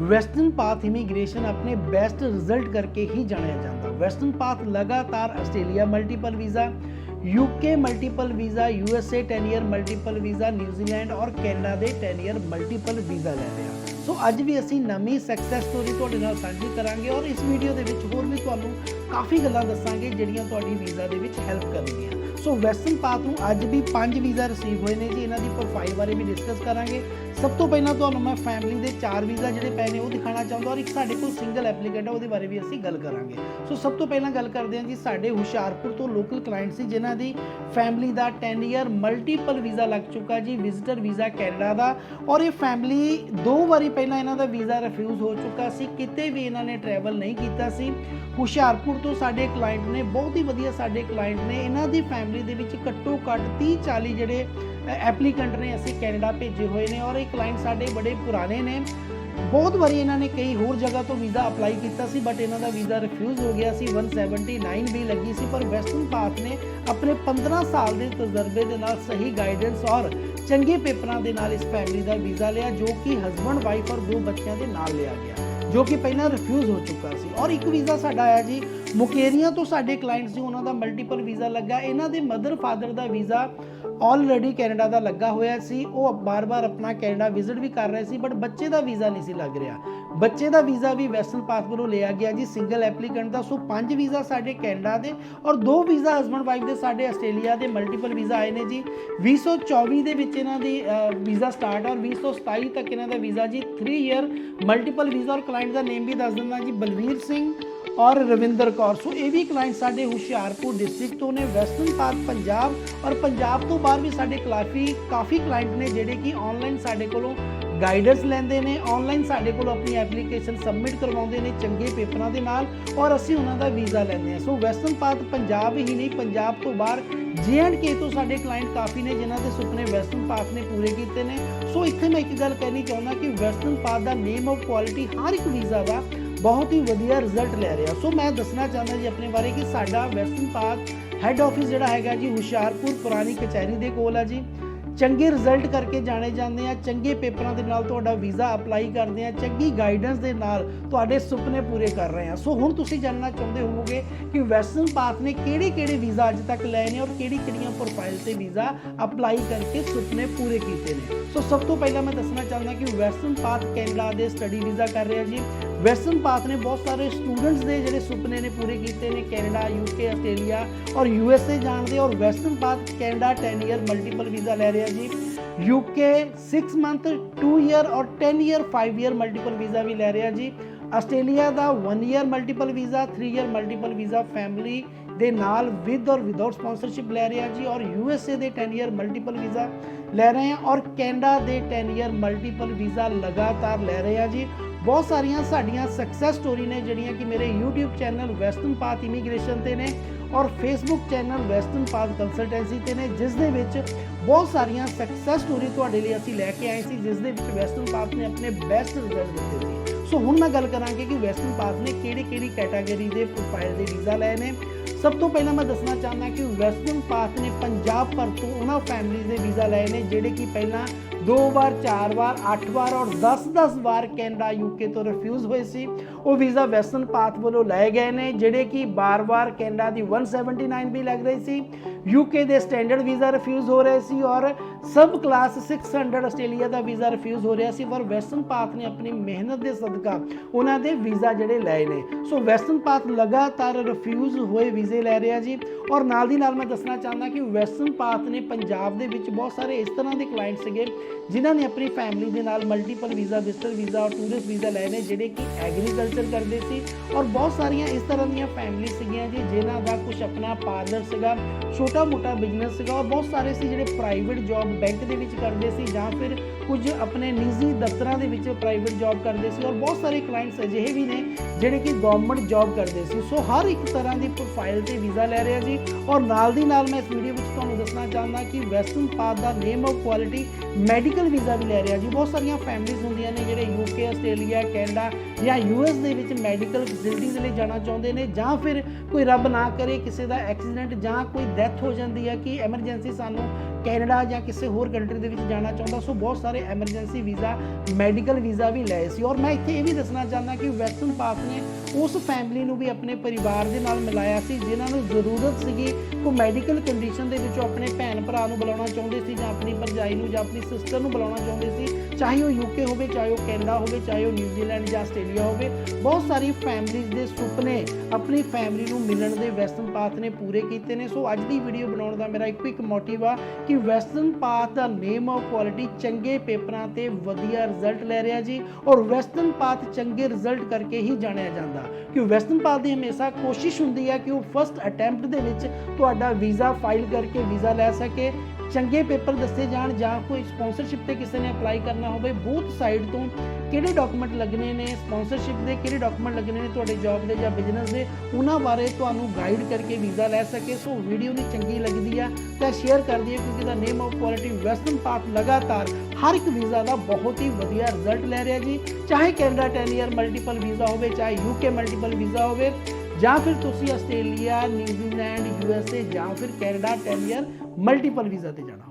Western Path Immigration ਆਪਣੇ best result ਕਰਕੇ ਹੀ ਜਾਣਿਆ ਜਾਂਦਾ। ਵੈਸਟਰਨ ਪਾਥ ਲਗਾਤਾਰ Australia multiple visa UK multiple visa USA 10 year multiple visa New Zealand ਔਰ ਕੈਨੇਡਾ ਦੇ 10 ਈਅਰ ਮਲਟੀਪਲ ਵੀਜ਼ਾ ਲੈ ਰਹੇ ਹਾਂ ਸੋ ਅੱਜ ਵੀ ਅਸੀਂ ਨਵੀਂ ਸਕਸੈਸ ਸਟੋਰੀ ਤੁਹਾਡੇ ਨਾਲ ਸਾਂਝੀ ਕਰਾਂਗੇ ਔਰ ਇਸ ਵੀਡੀਓ ਦੇ ਵਿੱਚ ਹੋਰ ਵੀ ਤੁਹਾਨੂੰ ਕਾਫੀ ਗੱਲਾਂ ਦੱਸਾਂਗੇ ਜਿਹੜੀਆਂ ਤੁਹਾਡੀ ਵੀਜ਼ਾ ਦੇ ਵਿੱਚ ਹੈਲਪ ਕਰਨਗੀਆਂ। ਸੋ ਵੈਸਟਰਨ ਪਾਥ ਨੂੰ ਅੱਜ ਵੀ 5 ਵੀਜ਼ਾ ਰਿਸੀਵ ਹੋਏ ਨੇ ਜੀ। ਇਹਨਾਂ ਦੀ ਪ੍ਰੋਫਾਈਲ ਬਾਰੇ ਵੀ ਡਿਸਕਸ ਕਰਾਂਗੇ। ਸਭ ਤੋਂ ਪਹਿਲਾਂ ਤੁਹਾਨੂੰ ਮੈਂ ਫੈਮਿਲੀ ਦੇ ਚਾਰ ਵੀਜ਼ਾ ਜਿਹੜੇ ਪਏ ਨੇ ਉਹ ਦਿਖਾਣਾ ਚਾਹੁੰਦਾ ਔਰ ਇੱਕ ਸਾਡੇ ਕੋਲ ਸਿੰਗਲ ਐਪਲੀਕੈਂਟ ਹੈ, ਉਹਦੇ ਬਾਰੇ ਵੀ ਅਸੀਂ ਗੱਲ ਕਰਾਂਗੇ। ਸੋ ਸਭ ਤੋਂ ਪਹਿਲਾਂ ਗੱਲ ਕਰਦੇ ਹਾਂ ਜੀ ਸਾਡੇ ਹੁਸ਼ਿਆਰਪੁਰ ਤੋਂ ਲੋਕਲ ਕਲਾਇੰਟ ਸੀ, ਜਿਨ੍ਹਾਂ ਦੀ ਫੈਮਿਲੀ ਦਾ 10 ਇਅਰ ਮਲਟੀਪਲ ਵੀਜ਼ਾ ਲੱਗ ਚੁੱਕਾ ਜੀ ਵਿਜ਼ਿਟਰ ਵੀਜ਼ਾ ਕੈਨੇਡਾ ਦਾ। ਔਰ ਇਹ ਫੈਮਿਲੀ ਦੋ ਵਾਰੀ ਪਹਿਲਾਂ ਇਹਨਾਂ ਦਾ ਵੀਜ਼ਾ ਰਿਫਿਊਜ਼ ਹੋ ਚੁੱਕਾ ਸੀ, ਕਿਤੇ ਵੀ ਇਹਨਾਂ ਨੇ ਟਰੈਵਲ ਨਹੀਂ ਕੀਤਾ ਸੀ। ਹੁਸ਼ਿਆਰਪੁਰ ਤੋਂ ਸਾਡੇ ਕਲਾਇੰਟ ਨੇ, ਬਹੁਤ ਹੀ ਵਧੀਆ ਸਾਡੇ ਕਲਾਇੰਟ ਨੇ, ਇਹਨਾਂ ਦੀ ਫੈਮਿਲੀ ਦੇ ਵਿੱਚ ਘੱਟੋ ਘੱਟ 30 40 ਜਿਹੜੇ ਐਪਲੀਕੈਂਟ ਨੇ ਅਸੀਂ ਕੈਨੇਡਾ ਭੇਜੇ ਹੋਏ ਨੇ ਔਰ ਇਹ ਕਲਾਇੰਟ ਸਾਡੇ ਬੜੇ ਪੁਰਾਣੇ ਨੇ। ਬਹੁਤ ਵਾਰੀ ਇਹਨਾਂ ਨੇ ਕਈ ਹੋਰ ਜਗ੍ਹਾ ਤੋਂ ਵੀਜ਼ਾ ਅਪਲਾਈ ਕੀਤਾ ਸੀ ਬਟ ਇਹਨਾਂ ਦਾ ਵੀਜ਼ਾ ਰਿਫਿਊਜ਼ ਹੋ ਗਿਆ ਸੀ। 179 ਵੀ ਲੱਗੀ ਸੀ, ਪਰ ਵੈਸਟਰਨ ਪਾਥ ਨੇ ਆਪਣੇ 15 ਸਾਲ ਦੇ ਤਜਰਬੇ ਦੇ ਨਾਲ ਸਹੀ ਗਾਈਡੈਂਸ ਔਰ ਚੰਗੇ ਪੇਪਰਾਂ ਦੇ ਨਾਲ ਇਸ ਫੈਮਿਲੀ ਦਾ ਵੀਜ਼ਾ ਲਿਆ, ਜੋ ਕਿ ਹਸਬੰਡ ਵਾਈਫ ਔਰ ਦੋ ਬੱਚਿਆਂ ਦੇ ਨਾਲ ਲਿਆ ਗਿਆ, ਜੋ ਕਿ ਪਹਿਲਾਂ ਰਿਫਿਊਜ਼ ਹੋ ਚੁੱਕਾ ਸੀ। ਔਰ ਇੱਕ ਵੀਜ਼ਾ ਸਾਡਾ ਆਇਆ ਜੀ ਮੁਕੇਰੀਆਂ ਤੋਂ ਸਾਡੇ ਕਲਾਇੰਟ ਸੀ ਉਹਨਾਂ ਦਾ ਮਲਟੀਪਲ ਵੀਜ਼ਾ ਲੱਗਾ। ਇਹਨਾਂ ਦੇ ਮਦਰ ਫਾਦਰ ਦਾ ਵੀਜ਼ਾ ਆਲਰੇਡੀ ਕੈਨੇਡਾ ਦਾ ਲੱਗਾ ਹੋਇਆ ਸੀ। ਉਹ ਬਾਰ-ਬਾਰ ਆਪਣਾ ਕੈਨੇਡਾ ਵਿਜ਼ਿਟ ਵੀ ਕਰ ਰਹੇ ਸੀ ਬਟ ਬੱਚੇ ਦਾ ਵੀਜ਼ਾ ਨਹੀਂ ਸੀ ਲੱਗ ਰਿਹਾ। ਬੱਚੇ ਦਾ ਵੀਜ਼ਾ ਵੀ ਵੈਸਟਰਨ ਪਾਸ ਵੱਲੋਂ ਲਿਆ ਗਿਆ ਜੀ ਸਿੰਗਲ ਐਪਲੀਕੈਂਟ ਦਾ। ਸੋ ਪੰਜ ਵੀਜ਼ਾ ਸਾਡੇ ਕੈਨੇਡਾ ਦੇ ਔਰ ਦੋ ਵੀਜ਼ਾ ਹਸਬੰਡ ਵਾਈਫ ਦੇ ਸਾਡੇ ਆਸਟ੍ਰੇਲੀਆ ਦੇ ਮਲਟੀਪਲ ਵੀਜ਼ਾ ਆਏ ਨੇ ਜੀ। 2024 ਦੇ ਵਿੱਚ ਇਹਨਾਂ ਦੀ ਵੀਜ਼ਾ ਸਟਾਰਟ ਔਰ 2027 ਤੱਕ ਇਹਨਾਂ ਦਾ ਵੀਜ਼ਾ ਜੀ। 3 ਇਅਰ ਮਲਟੀਪਲ ਵੀਜ਼ਾ ਔਰ ਕਲਾਇੰਟ ਦਾ ਨੇਮ ਵੀ ਦੱਸ ਦਿੰਦਾ ਜੀ। ਬਲਵੀਰ ਸਿੰਘ ਔਰ ਰਵਿੰਦਰ ਕੌਰ। ਸੋ ਇਹ ਵੀ ਕਲਾਇੰਟ ਸਾਡੇ ਹੁਸ਼ਿਆਰਪੁਰ ਡਿਸਟ੍ਰਿਕਟ ਤੋਂ ਨੇ ਵੈਸਟਰਨ ਪਾਰਕ ਪੰਜਾਬ। ਔਰ ਪੰਜਾਬ ਤੋਂ ਬਾਹਰ ਵੀ ਸਾਡੇ ਕਾਫੀ ਕਾਫੀ ਕਲਾਇੰਟ ਨੇ ਜਿਹੜੇ ਕਿ ਆਨਲਾਈਨ ਸਾਡੇ ਕੋਲੋਂ ਗਾਈਡੈਂਸ ਲੈਂਦੇ ਨੇ ਆਨਲਾਈਨ ਸਾਡੇ ਕੋਲ ਆਪਣੀ ਐਪਲੀਕੇਸ਼ਨ ਸਬਮਿਟ ਕਰਵਾਉਂਦੇ ਨੇ ਚੰਗੇ ਪੇਪਰਾਂ ਦੇ ਨਾਲ ਔਰ ਅਸੀਂ ਉਹਨਾਂ ਦਾ ਵੀਜ਼ਾ ਲੈਂਦੇ ਹਾਂ। ਸੋ ਵੈਸਟਰਨ ਪਾਰਕ ਪੰਜਾਬ ਹੀ ਨਹੀਂ, ਪੰਜਾਬ ਤੋਂ ਬਾਹਰ ਕੇ ਤੋਂ ਸਾਡੇ ਕਲਾਇੰਟ ਕਾਫੀ ਨੇ, ਜਿਨ੍ਹਾਂ ਦੇ ਸੁਪਨੇ ਵੈਸਟਰਨ ਪਾਰਕ ਨੇ ਪੂਰੇ ਕੀਤੇ ਨੇ। ਸੋ ਇੱਥੇ ਮੈਂ ਇੱਕ ਗੱਲ ਕਹਿਣੀ ਚਾਹੁੰਦਾ ਕਿ ਵੈਸਟਰਨ ਪਾਰਕ ਦਾ ਨੇਮ ਆਫ ਕੁਆਲਿਟੀ ਹਰ ਇੱਕ ਵੀਜ਼ਾ ਦਾ ਬਹੁਤ ਹੀ ਵਧੀਆ ਰਿਜ਼ਲਟ ਲੈ ਰਿਹਾ। ਸੋ ਮੈਂ ਦੱਸਣਾ ਚਾਹੁੰਦਾ ਜੀ ਆਪਣੇ ਬਾਰੇ ਕਿ ਸਾਡਾ ਵੈਸਟਰਨ ਪਾਰਕ ਹੈੱਡ ਆਫਿਸ ਜਿਹੜਾ ਹੈਗਾ ਜੀ, ਹੁਸ਼ਿਆਰਪੁਰ ਪੁਰਾਣੀ ਕਚਹਿਰੀ ਦੇ ਕੋਲ ਆ ਜੀ। ਚੰਗੇ ਰਿਜ਼ਲਟ ਕਰਕੇ ਜਾਣੇ ਜਾਂਦੇ ਆ, ਚੰਗੇ ਪੇਪਰਾਂ ਦੇ ਨਾਲ ਤੁਹਾਡਾ ਵੀਜ਼ਾ ਅਪਲਾਈ ਕਰਦੇ ਆ, ਚੰਗੀ ਗਾਈਡੈਂਸ ਦੇ ਨਾਲ ਤੁਹਾਡੇ ਸੁਪਨੇ ਪੂਰੇ ਕਰ ਰਹੇ ਆ। ਸੋ ਹੁਣ ਤੁਸੀਂ ਜਾਣਨਾ ਚਾਹੁੰਦੇ ਹੋਵੋਗੇ ਕਿ ਵੈਸਟਰਨ ਪਾਥ ਨੇ ਕਿਹੜੇ ਕਿਹੜੇ ਵੀਜ਼ਾ ਅੱਜ ਤੱਕ ਲਏ ਨੇ ਔਰ ਕਿਹੜੀ ਕਿਹੜੀਆਂ ਪ੍ਰੋਫਾਈਲ ਤੇ ਵੀਜ਼ਾ ਅਪਲਾਈ ਕਰਕੇ ਸੁਪਨੇ ਪੂਰੇ ਕੀਤੇ ਨੇ। ਸੋ ਸਭ ਤੋਂ ਪਹਿਲਾਂ ਮੈਂ ਦੱਸਣਾ ਚਾਹੁੰਦਾ ਕਿ ਵੈਸਟਰਨ ਪਾਥ ਕੈਨੇਡਾ ਦੇ ਸਟੱਡੀ ਵੀਜ਼ਾ ਕਰ ਰਿਹਾ ਜੀ। ਵੈਸਟਰਨ ਪਾਥ ਨੇ ਬਹੁਤ ਸਾਰੇ ਸਟੂਡੈਂਟਸ ਦੇ ਜਿਹੜੇ ਸੁਪਨੇ ਨੇ ਪੂਰੇ ਕੀਤੇ ਨੇ, ਕੈਨੇਡਾ ਯੂਕੇ ਆਸਟ੍ਰੇਲੀਆ ਔਰ ਯੂਐਸਏ ਜਾਣ ਦੇ ਔਰ Western Path Canada 10 year multiple visa ਲੈ ਰਿਹਾ ਜੀ। ਯੂਕੇ 6 ਮੰਥ 2 ਇਅਰ ਔਰ 10 ਇਅਰ 5 ਇਅਰ ਮਲਟੀਪਲ ਵੀਜ਼ਾ ਵੀ ਲੈ ਰਿਹਾ ਜੀ। ਆਸਟ੍ਰੇਲੀਆ ਦਾ 1 year multiple visa 3 year multiple visa family ਦੇ ਨਾਲ ਵਿਦ ਔਰ ਵਿਦਆਊਟ ਸਪਾਂਸਰਸ਼ਿਪ ਲੈ ਰਿਹਾ ਜੀ। ਔਰ ਯੂ ਐਸ ਏ ਦੇ 10 ਇਅਰ ਮਲਟੀਪਲ ਵੀਜ਼ਾ ਲੈ ਰਹੇ ਹਾਂ। ਔਰ ਕੈਨੇਡਾ ਦੇ 10 ਇਅਰ ਮਲਟੀਪਲ ਵੀਜ਼ਾ ਲਗਾਤਾਰ ਲੈ ਰਹੇ ਹਾਂ ਜੀ। ਬਹੁਤ ਸਾਰੀਆਂ ਸਾਡੀਆਂ ਸਕਸੈਸ ਸਟੋਰੀ ਨੇ ਜਿਹੜੀਆਂ ਕਿ ਮੇਰੇ YouTube channel Western Path Immigration ਤੇ ਨੇ ਔਰ Facebook channel Western Path consultancy ਤੇ ਨੇ, ਜਿਸ ਦੇ ਵਿੱਚ ਬਹੁਤ ਸਾਰੀਆਂ ਸਕਸੈਸ ਸਟੋਰੀ ਤੁਹਾਡੇ ਲਈ ਅਸੀਂ ਲੈ ਕੇ ਆਏ ਸੀ, ਜਿਸ ਦੇ ਵਿੱਚ ਵੈਸਟਰਨ ਪਾਥ ਨੇ ਆਪਣੇ ਬੈਸਟ ਰਿਜ਼ਲਟ ਦਿੱਤੇ ਸੀ। ਸੋ ਹੁਣ ਮੈਂ ਗੱਲ ਕਰਾਂਗੇ ਕਿ ਵੈਸਟਰਨ ਪਾਥ ਨੇ ਕਿਹੜੀ ਕਿਹੜੀ ਕੈਟਾਗਰੀ ਦੇ ਪ੍ਰੋਫਾਈਲ ਦੇ ਵੀਜ਼ਾ ਲਏ ਨੇ। ਸਭ ਤੋਂ ਪਹਿਲਾਂ ਮੈਂ ਦੱਸਣਾ ਚਾਹੁੰਦਾ ਕਿ ਵੈਸਟਰਨ ਪਾਥ ਨੇ ਪੰਜਾਬ ਭਰ ਤੋਂ ਉਹਨਾਂ ਫੈਮਿਲੀਜ਼ ਦੇ ਵੀਜ਼ਾ ਲਏ ਨੇ, ਜਿਹੜੇ ਕਿ ਪਹਿਲਾਂ ਦੋ ਵਾਰ, ਚਾਰ ਵਾਰ, ਅੱਠ ਵਾਰ ਔਰ 10-10 ਵਾਰ ਕੈਨੇਡਾ, ਯੂਕੇ ਤੋਂ ਰਿਫਿਊਜ਼ ਹੋਏ ਸੀ। ਉਹ ਵੀਜ਼ਾ ਵੈਸਟਰਨ ਪਾਥ ਵੱਲੋਂ ਲਏ ਗਏ ਨੇ, ਜਿਹੜੇ ਕਿ ਬਾਰ-ਬਾਰ ਕੈਨੇਡਾ ਦੀ 179 ਵੀ ਲੱਗ ਰਹੀ ਸੀ। ਯੂਕੇ ਦੇ ਸਟੈਂਡਰਡ ਵੀਜ਼ਾ ਰਿਫਿਊਜ਼ ਹੋ ਰਹੇ ਸੀ ਔਰ ਸਬ ਕਲਾਸ 600 ਆਸਟ੍ਰੇਲੀਆ ਦਾ ਵੀਜ਼ਾ ਰਿਫਿਊਜ਼ ਹੋ ਰਿਹਾ ਸੀ, ਪਰ ਵੈਸਟਰਨ ਪਾਥ ਨੇ ਆਪਣੀ ਮਿਹਨਤ ਦੇ ਸਦਕਾ ਉਹਨਾਂ ਦੇ ਵੀਜ਼ਾ ਜਿਹੜੇ ਲਏ ਨੇ। ਸੋ ਵੈਸਟਰਨ ਪਾਥ ਲਗਾਤਾਰ ਰਿਫਿਊਜ਼ ਹੋਏ ਵੀਜ਼ੇ ਲੈ ਰਿਹਾ ਜੀ। ਔਰ ਨਾਲ ਦੀ ਨਾਲ ਮੈਂ ਦੱਸਣਾ ਚਾਹੁੰਦਾ ਕਿ ਵੈਸਟਰਨ ਪਾਥ ਨੇ ਪੰਜਾਬ ਦੇ ਵਿੱਚ ਬਹੁਤ ਸਾਰੇ ਇਸ ਤਰ੍ਹਾਂ ਦੇ ਕਲਾਇੰਟ ਸੀਗੇ ਜਿਨ੍ਹਾਂ ਨੇ ਆਪਣੀ ਫੈਮਿਲੀ ਦੇ ਨਾਲ ਮਲਟੀਪਲ ਵੀਜ਼ਾ ਵਿਜ਼ਟਰ ਵੀਜ਼ਾ ਔਰ ਟੂਰਿਸਟ ਵੀਜ਼ਾ ਲਏ ਨੇ, ਜਿਹੜੇ ਕਿ ਐਗਰੀਕਲਚਰ ਕਰਦੇ ਸੀ ਔਰ ਬਹੁਤ ਸਾਰੀਆਂ ਇਸ ਤਰ੍ਹਾਂ ਦੀਆਂ ਫੈਮਿਲੀ ਸੀਗੀਆਂ ਜੀ, ਜਿਨ੍ਹਾਂ ਦਾ ਕੁਝ ਆਪਣਾ ਪਾਰਲਰ ਸੀਗਾ ਛੋਟਾ ਮੋਟਾ ਬਿਜ਼ਨਸ ਸੀਗਾ ਔਰ ਬਹੁਤ ਸਾਰੇ ਸੀ ਜਿਹੜੇ ਪ੍ਰਾਈਵੇਟ ਜੌਬ ਬੈਂਕ ਦੇ ਵਿੱਚ ਕਰਦੇ ਸੀ ਜਾਂ ਫਿਰ ਕੁਝ ਆਪਣੇ ਨਿੱਜੀ ਦਫ਼ਤਰਾਂ ਦੇ ਵਿੱਚ ਪ੍ਰਾਈਵੇਟ ਜੌਬ ਕਰਦੇ ਸੀ ਔਰ ਬਹੁਤ ਸਾਰੇ ਕਲਾਇੰਟਸ ਅਜਿਹੇ ਵੀ ਨੇ ਜਿਹੜੇ ਕਿ ਗਵਰਨਮੈਂਟ ਜੌਬ ਕਰਦੇ ਸੀ। ਸੋ ਹਰ ਇੱਕ ਤਰ੍ਹਾਂ ਦੀ ਪ੍ਰੋਫਾਈਲ ਤੇ ਵੀਜ਼ਾ ਲੈ ਰਿਹਾ ਜੀ ਔਰ ਨਾਲ ਦੀ ਨਾਲ ਮੈਂ ਇਸ ਵੀਡੀਓ ਵਿੱਚ ਤੁਹਾਨੂੰ ਦੱਸਣਾ ਚਾਹੁੰਦਾ ਕਿ Western Path the name of quality medical visa ਵੀ ਲੈ ਰਿਹਾ ਜੀ। ਬਹੁਤ ਸਾਰੀਆਂ ਫੈਮਿਲੀਆਂ ਹੁੰਦੀਆਂ ਨੇ ਜਿਹੜੇ ਯੂਕੇ ਆਸਟ੍ਰੇਲੀਆ ਕੈਨੇਡਾ ਜਾਂ ਯੂਐਸ ਦੇ ਵਿੱਚ ਮੈਡੀਕਲ ਫੈਸਿਲਿਟੀਜ਼ ਲਈ ਜਾਣਾ ਚਾਹੁੰਦੇ ਨੇ ਜਾਂ ਫਿਰ ਕੋਈ ਰੱਬ ਨਾ ਕਰੇ ਕਿਸੇ ਦਾ ਐਕਸੀਡੈਂਟ ਜਾਂ ਕੋਈ ਡੈਥ ਹੋ ਜਾਂਦੀ ਹੈ ਕਿ ਐਮਰਜੈਂਸੀ ਸਾਨੂੰ ਕੈਨੇਡਾ ਜਾਂ ਕਿਸੇ ਹੋਰ ਕੰਟਰੀ ਦੇ ਵਿੱਚ ਜਾਣਾ ਚਾਹੁੰਦਾ, ਸੋ ਬਹੁਤ ਸਾਰੇ ਐਮਰਜੈਂਸੀ ਵੀਜ਼ਾ ਮੈਡੀਕਲ ਵੀਜ਼ਾ ਵੀ ਲਏ ਸੀ। ਔਰ ਮੈਂ ਇੱਥੇ ਇਹ ਵੀ ਦੱਸਣਾ ਚਾਹੁੰਦਾ ਕਿ ਵੈਸਟਰਨ ਪਾਸ ਨੇ ਉਸ ਫੈਮਿਲੀ ਨੂੰ ਵੀ ਆਪਣੇ ਪਰਿਵਾਰ ਦੇ ਨਾਲ ਮਿਲਾਇਆ ਸੀ, ਜਿਨ੍ਹਾਂ ਨੂੰ ਜ਼ਰੂਰਤ ਸੀਗੀ ਕੋ ਮੈਡੀਕਲ ਕੰਡੀਸ਼ਨ ਦੇ ਵਿੱਚੋਂ ਆਪਣੇ ਭੈਣ ਭਰਾ ਨੂੰ ਬੁਲਾਉਣਾ ਚਾਹੁੰਦੇ ਸੀ ਜਾਂ ਆਪਣੀ ਭਰਜਾਈ ਨੂੰ ਜਾਂ ਆਪਣੀ ਸਿਸਟਰ ਨੂੰ ਬੁਲਾਉਣਾ ਚਾਹੁੰਦੇ ਸੀ। ਚਾਹੇ ਉਹ ਯੂਕੇ ਹੋਵੇ, ਚਾਹੇ ਉਹ ਕੈਨੇਡਾ ਹੋਵੇ, ਚਾਹੇ ਉਹ ਨਿਊਜ਼ੀਲੈਂਡ ਜਾਂ ਆਸਟ੍ਰੇਲੀਆ ਹੋਵੇ, ਬਹੁਤ ਸਾਰੀ ਫੈਮਿਲੀਜ਼ ਦੇ ਸੁਪਨੇ ਆਪਣੀ ਫੈਮਿਲੀ ਨੂੰ ਮਿਲਣ ਦੇ ਵੈਸਟਰਨ ਪਾਥ ਨੇ ਪੂਰੇ ਕੀਤੇ ਨੇ। ਸੋ ਅੱਜ ਦੀ ਵੀਡੀਓ ਬਣਾਉਣ ਦਾ ਮੇਰਾ ਇੱਕੋ ਇੱਕ ਮੋਟਿਵ ਆ ਕਿ ਵੈਸਟਰਨ ਪਾਥ ਦਾ ਨੇਮ ਆਫ ਕੁਆਲਿਟੀ ਚੰਗੇ ਪੇਪਰਾਂ ਤੇ ਵਧੀਆ ਰਿਜ਼ਲਟ ਲੈ ਰਿਹਾ ਜੀ ਔਰ ਵੈਸਟਰਨ ਪਾਥ ਚੰਗੇ ਰਿਜ਼ਲਟ ਕਰਕੇ ਹੀ ਜਾਣਿਆ ਜਾਂਦਾ। ਕਿ ਵੈਸਟਰਨ ਪਾਥ ਦੀ ਹਮੇਸ਼ਾ ਕੋਸ਼ਿਸ਼ ਹੁੰਦੀ ਹੈ ਕਿ ਉਹ ਫਸਟ ਅਟੈਂਪਟ ਦੇ ਵਿੱਚ ਤੁਹਾਡਾ ਵੀਜ਼ਾ ਫਾਈਲ ਕਰਕੇ ਵੀਜ਼ਾ ਲੈ ਸਕੇ ਚੰਗੇ ਪੇਪਰ ਦੱਸੇ ਜਾਣ ਜਾਂ ਕੋਈ ਸਪਾਂਸਰਸ਼ਿਪ ਤੇ ਕਿਸੇ ਨੇ ਅਪਲਾਈ ਕਰਨਾ ਹੋਵੇ ਬੂਥ ਸਾਈਡ ਤੋਂ ਕਿਹੜੇ ਡਾਕੂਮੈਂਟ ਲੱਗਣੇ ਨੇ ਸਪਾਂਸਰਸ਼ਿਪ ਦੇ ਕਿਹੜੇ ਡਾਕੂਮੈਂਟ ਲੱਗਣੇ ਨੇ ਤੁਹਾਡੇ ਜੌਬ ਦੇ ਜਾਂ ਬਿਜ਼ਨਸ ਦੇ, ਉਹਨਾਂ ਬਾਰੇ ਤੁਹਾਨੂੰ ਗਾਈਡ ਕਰਕੇ ਵੀਜ਼ਾ ਲੈ ਸਕੇ। ਸੋ ਵੀਡੀਓ ਨੂੰ ਚੰਗੀ ਲੱਗਦੀ ਆ ਤਾਂ ਸ਼ੇਅਰ ਕਰ ਦਿਓ, ਕਿਉਂਕਿ ਦਾ name of quality Western Path ਲਗਾਤਾਰ ਹਰ ਇੱਕ ਵੀਜ਼ਾ ਦਾ ਬਹੁਤ ਹੀ ਵਧੀਆ ਰਿਜ਼ਲਟ ਲੈ ਰਿਹਾ ਜੀ। ਚਾਹੇ ਕੈਨੇਡਾ 10 ਇਅਰ ਮਲਟੀਪਲ ਵੀਜ਼ਾ ਹੋਵੇ, ਚਾਹੇ ਯੂਕੇ ਮਲਟੀਪਲ ਵੀਜ਼ਾ ਹੋਵੇ, ਜਾਂ ਫਿਰ ਤੁਸੀਂ Australia New Zealand U S A ਜਾਂ ਫਿਰ ਕੈਨੇਡਾ 10 ਇਅਰ ਮਲਟੀਪਲ ਵੀਜ਼ਾ ਤੇ ਜਾਣਾ।